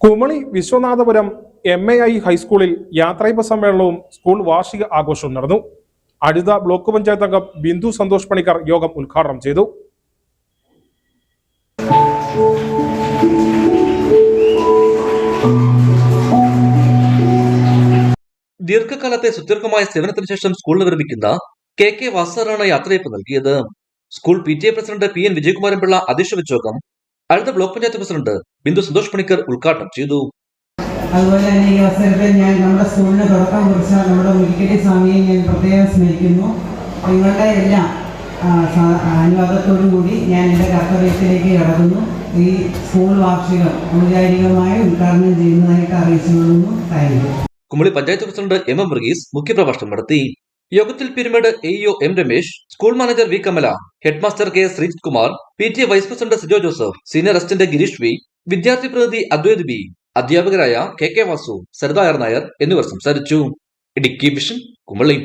Kumily Vishwanathapuram M A I ഹൈസ്കൂളിൽ യാത്രയപ്പ് സമ്മേളനവും സ്കൂൾ വാർഷിക ആഘോഷവും നടന്നു. അഴുത ബ്ലോക്ക് പഞ്ചായത്ത് അംഗം ബിന്ദു സന്തോഷ് പണിക്കർ യോഗം ഉദ്ഘാടനം ചെയ്തു. ദീർഘകാലത്തെ സുദീർഘമായ സേവനത്തിന് ശേഷം സ്കൂളിൽ നിർമ്മിക്കുന്ന കെ കെ വാസറാണ് യാത്രയപ്പ് നൽകിയത്. School P T A president P N Vijayakumaran Pillai അധ്യക്ഷ യോഗം അടുത്ത ബ്ലോക്ക് പഞ്ചായത്ത് പ്രസിഡന്റ് ബിന്ദു സന്തോഷ് പണിക്കർ ഉദ്ഘാടനം ചെയ്തു. അതുപോലെ തന്നെ ഈ അവസരത്തിൽ ഞാൻ നമ്മുടെ സ്കൂളിനെ തുടക്കം കുറിച്ച നമ്മുടെ മുരിക്കടി സ്വാമിയെ ഞാൻ പ്രത്യേകം സ്നേഹിക്കുന്നു. നിങ്ങളുടെ എല്ലാം അനുവാദത്തോടുകൂടി ഞാൻ എന്റെ കർത്തവ്യത്തിലേക്ക് കടക്കുന്നു. ഈ സ്കൂൾ വാർഷികം ഔപചാരികമായി ഉദ്ഘാടനം ചെയ്യുന്നതായിട്ട് അറിയിച്ചു കൊള്ളുന്നു thank you. Kumily panchayat president M M Varghese മുഖ്യപ്രഭാഷണം നടത്തി. യോഗത്തിൽ Peermade AEO M Ramesh school manager V Kamala head master K Sreejith Kumar P T A vice president Sijo Joseph senior assistant Girish V വിദ്യാർത്ഥി പ്രതിനിധി Advaith B അധ്യാപകരായ K K Vasu Saritha Nair എന്നിവർ സംസാരിച്ചു. Idukki vision Kumily.